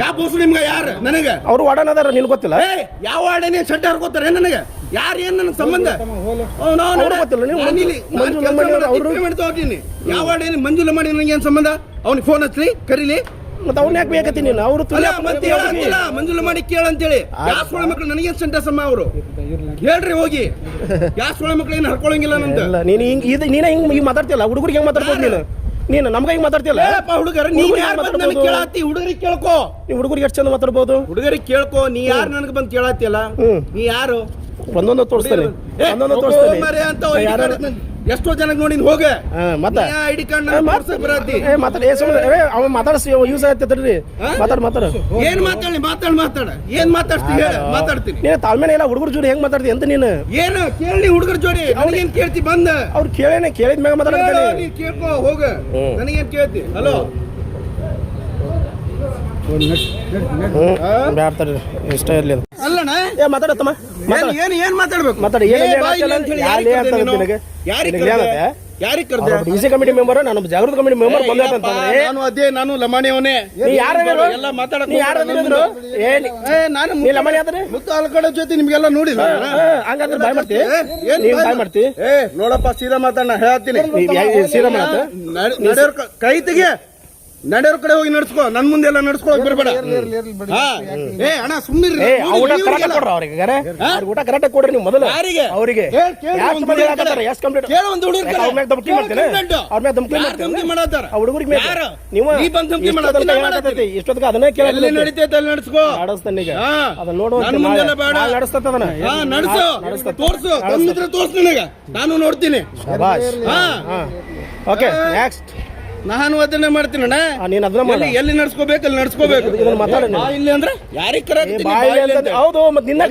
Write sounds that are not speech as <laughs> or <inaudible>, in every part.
ಯಾವ ಬೋಸು ನಿಮ್ಗೆ ಯಾರು? ನನಗೆ? ಅವ್ರು ವಾರ್ಡನ್ ಅದಾರ ನಿನ್ ಗೊತ್ತಿಲ್ಲ? ಯಾವ ವಾರ್ಡನ್ ಸಡ್ಡ ಹರ್ಕೋತಾರೆ? ನನಗೆ? ಯಾರು ಏನು ನನಗೆ ಸಂಬಂಧ? ಯಾವ ವಾರ್ಡನ್ ಮಂಜುಲ ಮಾಡಿ ನನಗೆ ಏನು ಸಂಬಂಧ? ಅವ್ನಿಗೆ ಫೋನ್ ಹಚ್ಚಿ ಕರೀಲಿ. ಮತ್ತೆ ಅವ್ನ ಯಾಕೆ ಬೇಕತ್ತಿ ನೀನು? ಅವರು ಅಲ್ಲ ಮಾಡಿ ಕೇಳ ಮಂಜುಲ ಮಾಡಿ ಕೇಳಂತೇಳಿ ಯಾವ ಮಕ್ಳು ನನಗೇನ್ ಸಂಟ ಸಮ ಅವರು? ಹೇಳ್ರಿ ಹೋಗಿ. <laughs> ಯಾವ ಸೊಳ ಮಕ್ಳು ಏನು ಹರ್ಕೊಳಂಗಿಲ್ಲ ನಂತ ನೀನು ಹಿಂಗ್ ಇದು ನೀನೇ ಹಿಂಗ್ ಹಿಂಗ್ ಮಾತಾಡ್ತಿಲ್ಲ ಹುಡುಗರಿಗೆ ಹೆಂಗ್ ಮಾತಾಡ್ಬೋದು ನೀನು ನೀನು ನಮ್ಗೆ ಹಿಂಗ್ ಮಾತಾಡ್ತಿಲ್ಲ ಹುಡುಗರ ನೀವು ಯಾರು ಬಂದು ನನಗೆ ಕೇಳಾತಿ? ಹುಡುಗರಿಗೆ ಕೇಳ್ಕೋ. ನೀವು ಹುಡುಗರಿಗೆ ಎಷ್ಟು ಚಂದ ಮಾತಾಡ್ಬೋದು? ಹುಡುಗರಿಗೆ ಕೇಳ್ಕೋ ನೀ ಯಾರು ನನಗೆ ಬಂದು ಕೇಳಾತಿಯಲ್ಲ? ನೀ ಯಾರು? ಒಂದೊಂದು ತೋರಿಸ್ತೇನೆ. ಒಂದೊಂದು ತೋರಿಸ್ತೇನೆ. ನಾ ಎಷ್ಟೋ ಜನಕ್ಕೆ ನೋಡಿ ಹೋಗ. ಮತ್ತೆ. ಐಡಿ ಕಾರ್ಡ್ ಏ, ಮಾತ್- ಬರತ್ತಿ. ಏ ಮಾತಾಡ ಏ ಸುಮ್ಮನೆ ಏ ಅವ ಮಾತಾಡ್ಸಿ ಯೂಸ್ ಆಯ್ತದ್ರಿ ಮಾತಾಡ ಮಾತಾಡ್. ಏನ್ ಮಾತಾಡಿ ಮಾತಾಡ ಮಾತಾಡ. ಏನ್ ಮಾತಾಡ್ತೀನಿ ಹೇಳ ಮಾತಾಡ್ತೀನಿ. ನೀನು ತಾಳ್ಮೆನೇ ಇಲ್ಲ ಹುಡುಗರ ಜೋಡಿ ಹೆಂಗ್ ಮಾತಾಡ್ತಿ ಅಂತ ನೀನು? ಏನು ಕೇಳಿ ಹುಡುಗರ ಜೋಡಿ. ನನಗೇನ್ ಕೇಳ್ತಿ ಬಂದ. ಅವ್ರು ಕೇಳೇನೆ ಕೇಳಿದ ಮ್ಯಾಗ ಮಾತಾಡ್ತಾನೆ ನೀನ್ ಕೇಳ್ಕೋ ಹೋಗ. ನನಗೇನ್ ಕೇಳ್ತಿ? ಹಲೋ. ಬ್ಯಾಡ್ತಾರೆ ಇಷ್ಟ ಇರ್ಲಿ ಅದು. ಅಲ್ಲಣ್ಣ ಏ ಮಾತಾಡತ್ತಮ್ಮ ಮಾತಾಡ ಏನ್ ಏನ್ ಮಾತಾಡ್ಬೇಕು ಮಾತಾಡು, ಏನ್ ಯಾರಿಗ್ ಕರ್ದೆ ನೀನು? ನಿನಗೆ? ಯಾರಿಗ್ ನಿನಗೆ ಕರ್ದೆ? ಏನಂತೆ? ಯಾರಿಗ್ ಕರ್ದೆ? ಡಿ ಸಿ ಕಮಿಟಿ ಮೆಂಬರ್ ನಾನು ಜಾಗೃತ ಕಮಿಟಿ ಮೆಂಬರ್ ಏ, ಅಂತ ನಾನು ಅದೇ ನಾನು ಲಮಾಣಿಯವನೇ ನೀ ಯಾರು? ಎಲ್ಲ ಮಾತಾಡಕ್ ನೀ ಯಾರು ಹೇಳಿದ್ರು? ಏ. ನೀ- ನಾನು ನೀ ಲಮಾಣಿ ಆದ್ರೆ? ಮುತ್ತು ಅಲ್ಕಡೆ ಜೊತೆ ನಿಮಗೆಲ್ಲ ನೋಡಿಲ್ಲ ಹಂಗಂದ್ರೆ ಬಾಯ್ ಮಾಡ್ತಿ ಏನ್ ನೀನ್ ಬಾಯ್ ಮಾಡ್ತಿ ಏ ನೋಡಪ್ಪ ಸೀರಾ ಮಾತಾಡ ಹೇಳ್ತೀನಿ ನೀ ಮಾತಾಡ ನಡೆಯೋರ್ ಕೈ ತೆಗಿ ನಡೆಯೋರ್ ಕಡೆ ಹೋಗಿ ನಡ್ಸ್ಕೊ. ನನ್ ಮುಂದೆ ಎಲ್ಲ ನಡ್ಸ್ಕೊಳಕ್ ಬರ್ಬೇಡ. ಹಾ. ಏ ಅಣ್ಣ ಸುಮ್ಮನೆ ಏ ಆ ಊಟ ಕರೆಕ್ಟ್ ಕೊಡ್ರ ಅವ್ರಿಗೆ ಗಾರೆ? ಅವ್ರಿಗೆ ಊಟ ಕರೆಕ್ಟ್ ಕೊಡ್ರಿ ನೀವು ಮೊದಲು. ಯಾರಿಗೆ? ಅವರಿಗೆ. ಹೇಳ್, ಕೇಳು ಯಾಕೆ ಒಂದು ಮಂದಿ ಹುಡುಗ್ರ ಹೇಳಕತ್ತಾರ? ಕಡೆ. ಎಷ್ಟು ಕಂಪ್ಲೇಂಟ್ ಕೇಳು ಒಂದು ಹುಡುಗ್ರ ಕಡೆ. ಅವ್ರ ಮೇಲೆ ಧಮಕಿ ಕೇಳು ಮಾಡ್ತೇನೆ ಕಂಪ್ಲೇಂಟ್. ಅವ್ರ ಮ್ಯಾಗ ಧಮಕಿ ಯಾರು ಮಾಡ್ತೇನೆ ಧಮಕಿ ಮಾಡತ್ತಾರ? ಆ ಹುಡುಗರಿಗೆ ಮೇಲೆ ಯಾರು? ನೀವು ನೀ ಬಂದ್ ಧಮಕಿ ಇಷ್ಟೊತ್ತನಕ ಮಾಡತ್ತಿ, ನಾ ಹೇಳಕತ್ತೈತಿ. ಇಷ್ಟೊತ್ತಕ ಅದನ್ನೇ ಕೇಳ ಎಲ್ಲಿ ನಡೀತೈತೆ ಅಲ್ಲಿ ನಡ್ಸ್ಕೋ. ನಡೆಸ್ತಾನೆ ಈಗ. ಹಾ. ಅದನ್ನ ನೋಡು ನನ್ ಮುಂದೆಲ್ಲ ಬೇಡ. ನಡೆಸ್ತದ ಅದನ್ನ ಹಾ ನಡ್ಸು. ತೋರ್ಸು. ಬಂದಿದ್ರೆ ತೋರ್ಸು ನನಗ. ನಾನು ನೋಡ್ತೀನಿ. ಶಭಾಷ್. ಹಾ. ಹಾ. ಓಕೆ ನೆಕ್ಸ್ಟ್ ನಾನು ಅದನ್ನೇ ಮಾಡ್ತೀನಿ ಅಣ್ಣ. ನೀನ್ ಅದನ್ನ ಮಾಡ. ಎಲ್ಲಿ ಎಲ್ಲಿ ನಡ್ಸ್ಕೋಬೇಕು ಅಲ್ಲಿ ನಡ್ಸ್ಕೋಬೇಕು? ಇದನ್ನ ಮಾತಾಡು ನೀನು. ಬಾ ಇಲ್ಲಿ ಅಂದ್ರೆ? ಯಾರಿಗ್ ಕರೆಕ್ತೀನಿ ಹೌದು ಮತ್ತೆ ನಿನ್ನ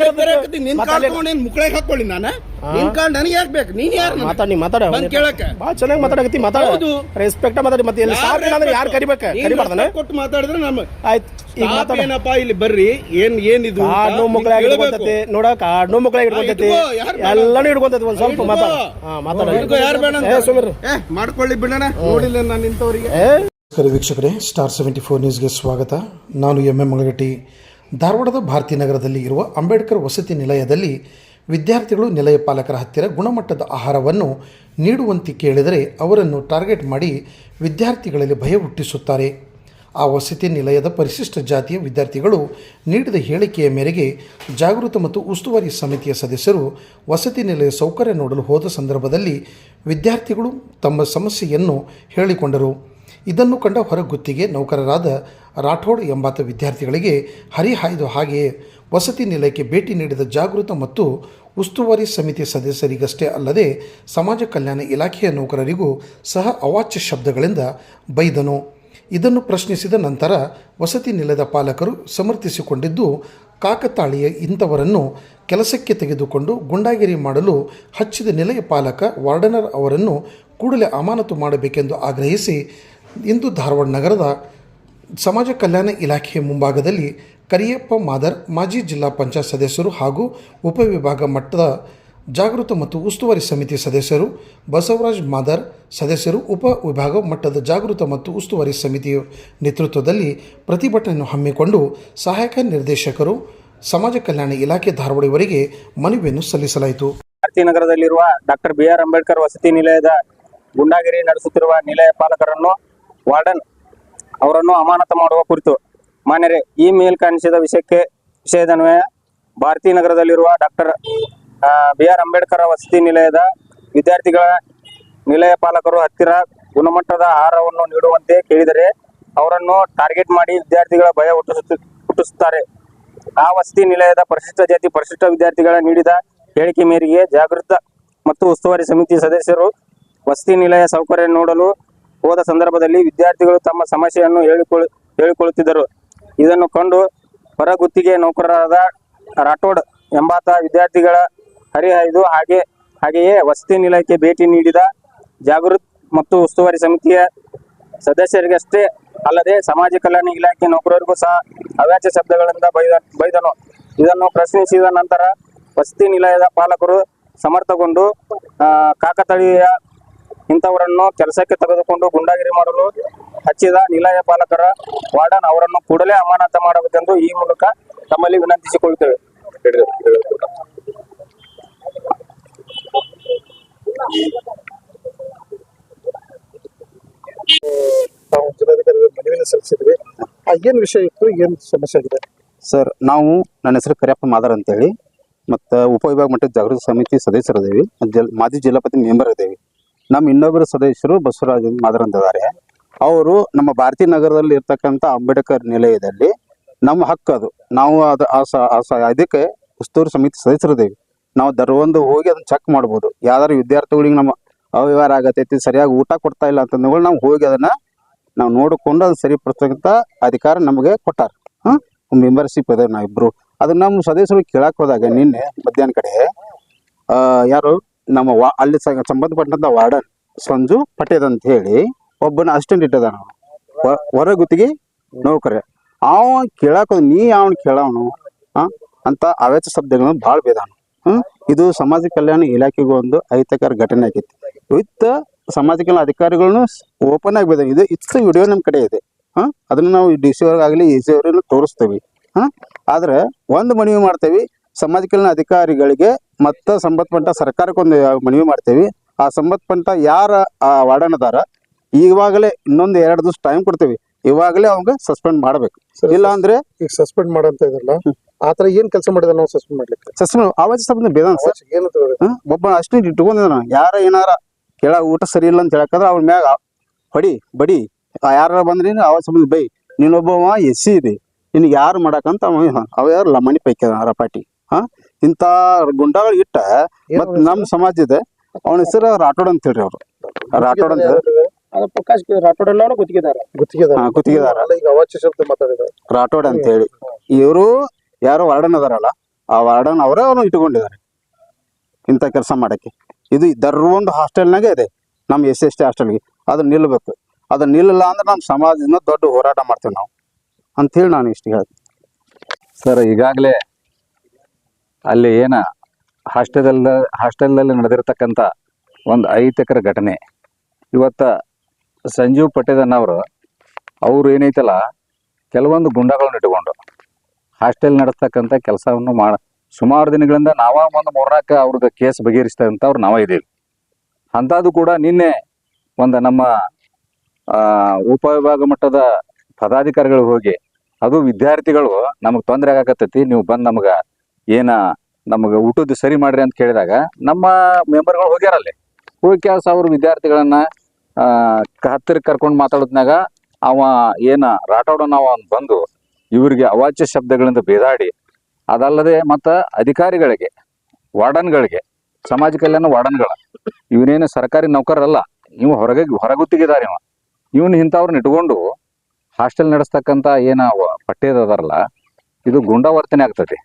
ನಿನ್ ಕಾಲ್ ತಗೊಂಡು ಏನ್ ಹಾಕೊಳ್ಳಿ ನಾನು? ನಿನ್ ಕಾಲ್ ನನಗೆ ಯಾಕೆ ಬೇಕು? ನೀನ್ ಯಾರು ಮಾತಾಡಿ ನೀ ಮಾತಾಡ ಬಂದ್ ಕೇಳಕ ಬಾ ಚೆನ್ನಾಗಿ ಮಾತಾಡಕತ್ತಿ ಮಾತಾಡೋದು ರೆಸ್ಪೆಕ್ಟ್ ಮಾತಾಡಿ ಮತ್ತೆ ಎಲ್ಲಿ ಸಾರ್ ಅಂದ್ರೆ ಯಾರು ಕರಿಬೇಕ? ಕರಿಬಾರ್ದನ? ಕೊಟ್ಟು ಮಾತಾಡಿದ್ರೆ ನಮ್ಮ ಆಯ್ತು ಈಗ ಮಾತಾಡ. ಏನಪ್ಪ ಇಲ್ಲಿ ಬರ್ರಿ? ಏನ್ ಏನಿದು ಆಡ್ನೋ ಮಕ್ಕಳಾಗಿ ಹಿಡ್ಕೊಂತೈತಿ. ನೋಡ ಕಾಡ್ನು ಮಕ್ಕಳಾಗಿ ಹಿಡ್ಕೊಂತೈತಿ? ಎಲ್ಲಾನು ಹಿಡ್ಕೊಂತೈತಿ ಒಂದ್ ಸ್ವಲ್ಪ. ಮಾತಾಡ. ಹಾ ಮಾತಾಡ. ಇಟ್ಕೋ, ಯಾರ್ ಬೇಡ ಸುಮ್ರು ಮಾಡ್ಕೊಳ್ಳಿ ಬಿಡೋಣ. ನೋಡಿಲ್ಲ ನಾನು ನಿಂತವರಿಗೆ. ಏ? ನಮಸ್ಕಾರ ವೀಕ್ಷಕರೇ ಸ್ಟಾರ್ ಸೆವೆಂಟಿ ಫೋರ್ ನ್ಯೂಸ್ಗೆ ಸ್ವಾಗತ. ನಾನು ಎಂ ಎಂ ಮಳಗಟ್ಟಿ. ಧಾರವಾಡದ ಭಾರತೀ ನಗರದಲ್ಲಿ ಇರುವ ಅಂಬೇಡ್ಕರ್ ವಸತಿ ನಿಲಯದಲ್ಲಿ ವಿದ್ಯಾರ್ಥಿಗಳು ನಿಲಯ ಪಾಲಕರ ಹತ್ತಿರ ಗುಣಮಟ್ಟದ ಆಹಾರವನ್ನು ನೀಡುವಂತೆ ಕೇಳಿದರೆ ಅವರನ್ನು ಟಾರ್ಗೆಟ್ ಮಾಡಿ ವಿದ್ಯಾರ್ಥಿಗಳಲ್ಲಿ ಭಯ ಹುಟ್ಟಿಸುತ್ತಾರೆ. ಆ ವಸತಿ ನಿಲಯದ ಪರಿಶಿಷ್ಟ ಜಾತಿಯ ವಿದ್ಯಾರ್ಥಿಗಳು ನೀಡಿದ ಹೇಳಿಕೆಯ ಮೇರೆಗೆ ಜಾಗೃತ ಮತ್ತು ಉಸ್ತುವಾರಿ ಸಮಿತಿಯ ಸದಸ್ಯರು ವಸತಿ ನಿಲಯ ಸೌಕರ್ಯ ನೋಡಲು ಹೋದ ಸಂದರ್ಭದಲ್ಲಿ ವಿದ್ಯಾರ್ಥಿಗಳು ತಮ್ಮ ಸಮಸ್ಯೆಯನ್ನು ಹೇಳಿಕೊಂಡರು. ಇದನ್ನು ಕಂಡ ಹೊರಗುತ್ತಿಗೆ ನೌಕರರಾದ ರಾಠೋಡ್ ಎಂಬಾತ ವಿದ್ಯಾರ್ಥಿಗಳಿಗೆ ಹರಿಹಾಯ್ದು ಹಾಗೆಯೇ ವಸತಿ ನಿಲಯಕ್ಕೆ ಭೇಟಿ ನೀಡಿದ ಜಾಗೃತ ಮತ್ತು ಉಸ್ತುವಾರಿ ಸಮಿತಿ ಸದಸ್ಯರಿಗಷ್ಟೇ ಅಲ್ಲದೆ ಸಮಾಜ ಕಲ್ಯಾಣ ಇಲಾಖೆಯ ನೌಕರರಿಗೂ ಸಹ ಅವಾಚ್ಯ ಶಬ್ದಗಳಿಂದ ಬೈದನು. ಇದನ್ನು ಪ್ರಶ್ನಿಸಿದ ನಂತರ ವಸತಿ ನಿಲಯದ ಪಾಲಕರು ಸಮರ್ಥಿಸಿಕೊಂಡಿದ್ದು, ಕಾಕತಾಳೀಯ ಇಂಥವರನ್ನು ಕೆಲಸಕ್ಕೆ ತೆಗೆದುಕೊಂಡು ಗುಂಡಾಗಿರಿ ಮಾಡಲು ಹಚ್ಚಿದ ನಿಲಯ ಪಾಲಕ ವಾರ್ಡನರ್ ಅವರನ್ನು ಕೂಡಲೇ ಅಮಾನತು ಮಾಡಬೇಕೆಂದು ಆಗ್ರಹಿಸಿ ಇಂದು ಧಾರವಾಡ ನಗರದ ಸಮಾಜ ಕಲ್ಯಾಣ ಇಲಾಖೆಯ ಮುಂಭಾಗದಲ್ಲಿ ಕರಿಯಪ್ಪ ಮಾದರ್, ಮಾಜಿ ಜಿಲ್ಲಾ ಪಂಚಾಯತ್ ಸದಸ್ಯರು ಹಾಗೂ ಉಪವಿಭಾಗ ಮಟ್ಟದ ಜಾಗೃತ ಮತ್ತು ಉಸ್ತುವಾರಿ ಸಮಿತಿ ಸದಸ್ಯರು, ಬಸವರಾಜ್ ಮಾದರ್ ಸದಸ್ಯರು, ಉಪ ವಿಭಾಗ ಮಟ್ಟದ ಜಾಗೃತ ಮತ್ತು ಉಸ್ತುವಾರಿ ಸಮಿತಿಯ ನೇತೃತ್ವದಲ್ಲಿ ಪ್ರತಿಭಟನೆಯನ್ನು ಹಮ್ಮಿಕೊಂಡು ಸಹಾಯಕ ನಿರ್ದೇಶಕರು, ಸಮಾಜ ಕಲ್ಯಾಣ ಇಲಾಖೆ ಧಾರವಾಡವರಿಗೆ ಮನವಿಯನ್ನು ಸಲ್ಲಿಸಲಾಯಿತು. ನಗರದಲ್ಲಿರುವ ಡಾಕ್ಟರ್ ಬಿ ಆರ್ ಅಂಬೇಡ್ಕರ್ ವಸತಿ ನಿಲಯದ ಗುಂಡಾಗಿರಿ ನಡೆಸುತ್ತಿರುವ ನಿಲಯ ಪಾಲಕರನ್ನು ವಾರ್ಡನ್ ಅವರನ್ನು ಅಮಾನತು ಮಾಡುವ ಕುರಿತು. ಮಾನ್ಯರೇ, ಈ ಮೇಲ್ ಕಾಣಿಸಿದ ವಿಷಯಕ್ಕೆ ವಿಷಯದನ್ವಯ ಭಾರತೀಯ ನಗರದಲ್ಲಿರುವ ಡಾಕ್ಟರ್ ಬಿ ಆರ್ ಅಂಬೇಡ್ಕರ್ ವಸತಿ ನಿಲಯದ ವಿದ್ಯಾರ್ಥಿಗಳ ನಿಲಯ ಪಾಲಕರು ಹತ್ತಿರ ಗುಣಮಟ್ಟದ ಆಹಾರವನ್ನು ನೀಡುವಂತೆ ಕೇಳಿದರೆ ಅವರನ್ನು ಟಾರ್ಗೆಟ್ ಮಾಡಿ ವಿದ್ಯಾರ್ಥಿಗಳ ಭಯ ಹುಟ್ಟಿಸುತ್ತ, ಹುಟ್ಟಿಸುತ್ತಾರೆ. ಆ ವಸತಿ ನಿಲಯದ ಪರಿಶಿಷ್ಟ ಜಾತಿ ಪರಿಶಿಷ್ಟ ವಿದ್ಯಾರ್ಥಿಗಳ ನೀಡಿದ ಹೇಳಿಕೆ ಮೇರೆಗೆ ಜಾಗೃತ ಮತ್ತು ಉಸ್ತುವಾರಿ ಸಮಿತಿ ಸದಸ್ಯರು ವಸತಿ ನಿಲಯ ಸೌಕರ್ಯ ನೋಡಲು ಹೋದ ಸಂದರ್ಭದಲ್ಲಿ ವಿದ್ಯಾರ್ಥಿಗಳು ತಮ್ಮ ಸಮಸ್ಯೆಯನ್ನು ಹೇಳಿಕೊಳ್ಳ ಹೇಳಿಕೊಳ್ಳುತ್ತಿದ್ದರು. ಇದನ್ನು ಕಂಡು ಹೊರಗುತ್ತಿಗೆ ನೌಕರರಾದ ರಾಠೋಡ್ ಎಂಬಾತ ವಿದ್ಯಾರ್ಥಿಗಳ ಹರಿಹಾಯ್ದು ಹಾಗೆ, ಹಾಗೆಯೇ ವಸತಿ ನಿಲಯಕ್ಕೆ ಭೇಟಿ ನೀಡಿದ ಜಾಗೃತ್ ಮತ್ತು ಉಸ್ತುವಾರಿ ಸಮಿತಿಯ ಸದಸ್ಯರಿಗಷ್ಟೇ ಅಲ್ಲದೆ ಸಮಾಜ ಕಲ್ಯಾಣ ಇಲಾಖೆ ನೌಕರರಿಗೂ ಸಹ ಅವ್ಯಾಚ ಶಬ್ದಗಳಿಂದ ಬೈದ, ಬೈದನು. ಇದನ್ನು ಪ್ರಶ್ನಿಸಿದ ನಂತರ ವಸತಿ ನಿಲಯದ ಪಾಲಕರು ಸಮರ್ಥಗೊಂಡು ಕಾಕತಾಳೀಯ ಇಂಥವರನ್ನು ಕೆಲಸಕ್ಕೆ ತೆಗೆದುಕೊಂಡು ಗುಂಡಾಗಿರಿ ಮಾಡಲು ಹಚ್ಚಿದ ನಿಲಯ ಪಾಲಕರ ವಾರ್ಡನ್ ಅವರನ್ನು ಕೂಡಲೇ ಅಮಾನತು ಮಾಡಬೇಕೆಂದು ಈ ಮೂಲಕ ತಮ್ಮಲ್ಲಿ ವಿನಂತಿಸಿಕೊಳ್ಳುತ್ತೇವೆ ನಾವು ಜಿಲ್ಲಾಧಿಕಾರಿ ಮನವಿನ ಸಲ್ಲಿಸಿದ್ವಿ ಏನ್ ವಿಷಯ ಇತ್ತು? ಏನ್ ಸಮಸ್ಯೆ ಆಗಿದೆ? ಸರ್ ನಾವು ನನ್ನ ಹೆಸರು ಕರಿಯಪ್ಪ ಮಾದರ್ ಅಂತೇಳಿ ಮತ್ತು ಉಪವಿಭಾಗ ಮಟ್ಟದ ಜಾಗೃತಿ ಸಮಿತಿ ಸದಸ್ಯರಿದ್ದೇವೆ. ಜಲ್ ಮಾಜಿ ಜಿಲ್ಲಾಪತಿ ಮೆಂಬರ್ ಇದ್ದೇವೆ. ನಮ್ಮ ಇನ್ನೊಬ್ಬರು ಸದಸ್ಯರು ಬಸವರಾಜ ಮಾದರ್ ಅಂತಿದ್ದಾರೆ ಅವರು ನಮ್ಮ ಭಾರತೀ ನಗರದಲ್ಲಿ ಇರ್ತಕ್ಕಂಥ ಅಂಬೇಡ್ಕರ್ ನಿಲಯದಲ್ಲಿ ನಮ್ಮ ಹಕ್ಕು ಅದು. ನಾವು ಅದು ಇದಕ್ಕೆ ಉಸ್ತುವಾರಿ ಸಮಿತಿ ಸದಸ್ಯರಿದ್ದೇವೆ. ನಾವು ದರ್ವೊಂದು ಹೋಗಿ ಅದನ್ನ ಚೆಕ್ ಮಾಡ್ಬೋದು. ಯಾವ್ದಾರು ವಿದ್ಯಾರ್ಥಿಗಳಿಗೆ ನಮ್ಮ ಅವ್ಯವಹಾರ ಆಗತೈತಿ ಸರಿಯಾಗಿ ಊಟ ಕೊಡ್ತಾ ಇಲ್ಲ ಅಂತಂದ್ರೆ ನಾವು ಹೋಗಿ ಅದನ್ನ ನಾವು ನೋಡಿಕೊಂಡು ಅದು ಸರಿಪಡಿಸ್ತಕ್ಕಂಥ ಅಧಿಕಾರ ನಮಗೆ ಕೊಟ್ಟಾರ. ಹಾಂ? ಮೆಂಬರ್ಶಿಪ್ ಅದೇ ನಾವಿಬ್ರು. ಅದು ನಮ್ಮ ಸದಸ್ಯರು ಕೇಳಕ್ ಹೋದಾಗ ನಿನ್ನೆ ಮಧ್ಯಾಹ್ನ ಕಡೆ ಯಾರು? ನಮ್ಮ ವಾ, ಅಲ್ಲಿ ಸಂಬಂಧಪಟ್ಟಂತ ವಾರ್ಡನ್ ಸಂಜು ಪಟೇಲ್ ಅಂತ ಹೇಳಿ ಒಬ್ಬನ ಅಸಿಸ್ಟೆಂಟ್ ಇಟ್ಟದ ಹೊರ ಗುತ್ತಿಗೆ ನೌಕರ ಅವ ಕೇಳಾಕ ನೀ ಅವನ್? ಕೇಳವನು ಅಂತ ಅವೆಚ್ಚ ಶಬ್ದಗಳನ್ನು ಭಾಳ ಬೇದಾನು ಇದು ಸಮಾಜ ಕಲ್ಯಾಣ ಇಲಾಖೆಗೂ ಒಂದು ಅಹಿತಕರ ಘಟನೆ ಆಗೈತಿ ವಿತ್ ಸಮಾಜ ಕಲ್ಯಾಣ ಅಧಿಕಾರಿಗಳನ್ನು ಓಪನ್ ಆಗಿ ಬೇದ ಇದು ಇಷ್ಟು ವಿಡಿಯೋ ನಮ್ಮ ಕಡೆ ಇದೆ. ಹಾಂ? ಅದನ್ನ ನಾವು ಡಿ ಸಿ ಅವ್ರಿಗಾಗಲಿ ಎ ಸಿ ಅವ್ರಿಗೂ ತೋರಿಸ್ತೇವೆ. ಹಾಂ? ಆದ್ರೆ ಒಂದು ಮನವಿ ಮಾಡ್ತೇವೆ. ಸಮಾಜ ಕಲ್ಯಾಣ ಅಧಿಕಾರಿಗಳಿಗೆ ಮತ್ತು ಸಂಬಂಧಪಟ್ಟ ಸರ್ಕಾರಕ್ಕೆ ಒಂದು ಮನವಿ ಮಾಡ್ತೇವೆ. ಆ ಸಂಬಂಧಪಟ್ಟ ಯಾರ ಆ ವಾರ್ಡನ್ ಅದಾರ ಇವಾಗಲೇ ಇನ್ನೊಂದು ಎರಡು ದಿವಸ ಟೈಮ್ ಕೊಡ್ತೇವೆ. ಇವಾಗಲೇ ಅವಂಗ ಸಸ್ಪೆಂಡ್ ಮಾಡ್ಬೇಕು. ಇಲ್ಲ ಅಂದ್ರೆ ಈಗ ಸಸ್ಪೆಂಡ್ ಮಾಡಂತ ಇದ್ರಲ್ಲ ಆತರ ಏನ್ ಕೆಲಸ ಮಾಡಿದ ನಾವು ಸಸ್ಪೆಂಡ್ ಮಾಡ್ಲಿಕ್ಕೆ? ಸಸ್ಪೆಂಡ್ ಅವಾಜ್ ಸಂಬಂಧ? ಹ್ಮ್? ಒಬ್ಬ ಅಷ್ಟೇ ಇಟ್ಕೊಂಡಿದ್ದಾನ ಯಾರ ಏನಾರ ಕೇಳ ಊಟ ಸರಿ ಇಲ್ಲ ಅಂತ ಹೇಳಕಂದ್ರೆ ಅವ್ನ ಮ್ಯಾಗ ಹೊಡಿ ಬಡಿ. ಯಾರ ಬಂದ್ರಿ ಅವ ಸಂಬಂಧ ಬೈ. ನೀನೊಬ್ಬವ ಎಸ್ ಸಿ ಇದೆ. ನಿನಗೆ ಯಾರು ಮಾಡಕಂತ ಅವ ಯಾರು ಲಮಣಿ ಪೈಕ ರಪಾಟಿ ಹಾ? ಇಂಥ ಗುಂಡಾಗಳು ಇಟ್ಟ ಮತ್ ನಮ್ ಸಮಾಜ ಇದೆ. ಅವನ ಹೆಸರು ರಾಠೋಡ್ ಅಂತ ಹೇಳ್ರಿ ಅವ್ರು. ರಾಠೋಡ್ ಅಂತ ಪ್ರಕಾಶ್ ರಾಠೋಡ್ ಗುತ್ತಿಗೆದಾರ? ಈಗ ಅವಾಚ್ಯ ಶಬ್ದ ರಾಠೋಡ್ ಅಂತ ಹೇಳಿ. ಇವರು ಯಾರು ವಾರ್ಡನ್ ಅದಾರಲ್ಲ ಆ ವಾರ್ಡನ್ ಅವರೇ ಅವನು ಇಟ್ಕೊಂಡಿದ್ದಾರೆ ಇಂಥ ಕೆಲಸ ಮಾಡಕ್ಕೆ. ಇದು ದರ್ವೊಂದು ಹಾಸ್ಟೆಲ್ನಾಗೆ ಇದೆ. ನಮ್ಮ ಎಸ್ ಎಸ್ ಟಿ ಹಾಸ್ಟೆಲ್ಗೆ. ಅದು ನಿಲ್ಲಬೇಕು ಅದು ನಿಲ್ಲಲ್ಲ ಅಂದ್ರೆ ನಮ್ಮ ಸಮಾಜದಿಂದ ದೊಡ್ಡ ಹೋರಾಟ ಮಾಡ್ತೀವಿ ನಾವು. ಅಂಥೇಳಿ ನಾನು ಇಷ್ಟು ಹೇಳ್ತೀನಿ ಸರ್ ಈಗಾಗಲೇ ಅಲ್ಲಿ ಏನ ಹಾಸ್ಟೆಲ್ ಹಾಸ್ಟೆಲ್ನಲ್ಲಿ ನಡೆದಿರ್ತಕ್ಕಂಥ ಒಂದು ಅಹಿತಕರ ಘಟನೆ. ಇವತ್ತ ಸಂಜೀವ್ ಪಟೇದನ್ ಅವರು ಅವ್ರು ಏನೈತಲ್ಲ, ಕೆಲವೊಂದು ಗುಂಡಗಳನ್ನು ಇಟ್ಕೊಂಡು ಹಾಸ್ಟೆಲ್ ನಡೆಸ್ತಕ್ಕಂಥ ಕೆಲಸವನ್ನು ಮಾಡ, ಸುಮಾರು ದಿನಗಳಿಂದ ನಾವ ಒಂದು ಮೂರ್ನಾಲ್ಕು ಅವ್ರದ್ದು ಕೇಸ್ ಬಗೆಹರಿಸ್ತಂಥವ್ರು ನಾವೇ ಇದ್ದೀವಿ ಅಂಥದ್ದು ಕೂಡ ನಿನ್ನೆ ಒಂದು ನಮ್ಮ ಉಪವಿಭಾಗ ಮಟ್ಟದ ಪದಾಧಿಕಾರಿಗಳು ಹೋಗಿ, ಅದು ವಿದ್ಯಾರ್ಥಿಗಳು ನಮಗೆ ತೊಂದರೆ ಆಗಕತ್ತೈತಿ, ನೀವು ಬಂದು ನಮ್ಗೆ ಏನ ನಮಗ ಊಟದ ಸರಿ ಮಾಡ್ರಿ ಅಂತ ಕೇಳಿದಾಗ ನಮ್ಮ ಮೆಂಬರ್ಗಳು ಹೋಗ್ಯಾರ ಅಲ್ಲಿ ಹೋಗಿ ಕೆಲಸ ಅವ್ರ ವಿದ್ಯಾರ್ಥಿಗಳನ್ನ ಕ- ಕರ್ಕೊಂಡು ಮಾತಾಡೋದ್ನಾಗ ಅವ ಏನ ರಾಠೋಡನ ಅವ ಬಂದು ಇವರಿಗೆ ಅವಾಚ್ಯ ಶಬ್ದಗಳಿಂದ ಬೇದಾಡಿ ಅದಲ್ಲದೆ ಮತ್ತ ಅಧಿಕಾರಿಗಳಿಗೆ, ವಾರ್ಡನ್ಗಳಿಗೆ, ಸಮಾಜ ಕಲ್ಯಾಣ ವಾರ್ಡನ್ಗಳ ಇವನೇನು ಸರ್ಕಾರಿ ನೌಕರರಲ್ಲ, ಇವ ಹೊರಗೆ, ಹೊರಗುತ್ತಿಗಿದಾರೆ ಇವ. ಇವನ್ ಇಂಥವ್ರನ್ನ ಇಟ್ಕೊಂಡು ಹಾಸ್ಟೆಲ್ ನಡೆಸ್ತಕ್ಕಂಥ ಏನ ಪಠ್ಯದ ಅದಾರಲ್ಲ, ಇದು ಗುಂಡಾವರ್ತನೆ ಆಗ್ತದೆ.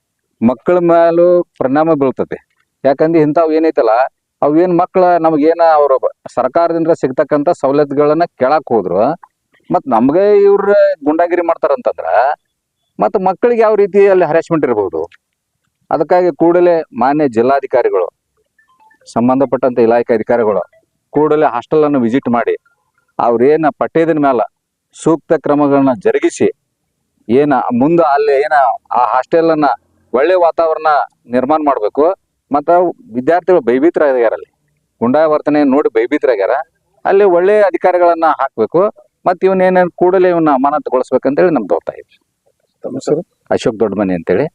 ಮಕ್ಕಳ ಮೇಲೂ ಪರಿಣಾಮ ಬೀಳ್ತದೆ. ಯಾಕಂದ್ರೆ ಇಂಥವು ಏನೈತಲ್ಲ, ಅವು ಏನು ಮಕ್ಕಳ ನಮಗೇನ ಅವ್ರ ಸರ್ಕಾರದಿಂದ ಸಿಗ್ತಕ್ಕಂಥ ಸವಲತ್ತುಗಳನ್ನ ಕೇಳಕ್ ಹೋದ್ರು. ಮತ್ತು ನಮ್ಗೆ ಇವ್ರ ಗುಂಡಾಗಿರಿ ಮಾಡ್ತಾರಂತಂದ್ರ, ಮತ್ತು ಮಕ್ಕಳಿಗೆ ಯಾವ ರೀತಿ ಅಲ್ಲಿ ಹರಾಸ್ಮೆಂಟ್ ಇರ್ಬೋದು? ಅದಕ್ಕಾಗಿ ಕೂಡಲೇ ಮಾನ್ಯ ಜಿಲ್ಲಾಧಿಕಾರಿಗಳು, ಸಂಬಂಧಪಟ್ಟಂತ ಇಲಾಖೆ ಅಧಿಕಾರಿಗಳು ಕೂಡಲೇ ಹಾಸ್ಟೆಲನ್ನು ವಿಸಿಟ್ ಮಾಡಿ ಅವ್ರೇನ ಪಠ್ಯದ ಮೇಲೆ ಸೂಕ್ತ ಕ್ರಮಗಳನ್ನ ಜರುಗಿಸಿ, ಏನ ಮುಂದೆ ಅಲ್ಲಿ ಏನ ಆ ಹಾಸ್ಟೆಲನ್ನ ಒಳ್ಳೆ ವಾತಾವರಣ ನಿರ್ಮಾಣ ಮಾಡಬೇಕು. ಮತ್ತು ವಿದ್ಯಾರ್ಥಿಗಳು ಭಯಭೀತರಾಗ್ಯಾರ ಅಲ್ಲಿ. ಗುಂಡಾವರ್ತನೆ ನೋಡಿ ಭಯಭೀತರಾಗ್ಯಾರ ಅಲ್ಲಿ ಒಳ್ಳೆ ಅಧಿಕಾರಿಗಳನ್ನ ಹಾಕಬೇಕು. ಮತ್ತು ಇವನೇನೇನು ಕೂಡಲೇ ಇವನ್ನ ಅಮಾನತುಗೊಳಿಸ್ಬೇಕಂತೇಳಿ ನಮ್ದು ಒತ್ತಾಯ ಅಶೋಕ್ ದೊಡ್ಡಮನಿ ಅಂತೇಳಿ.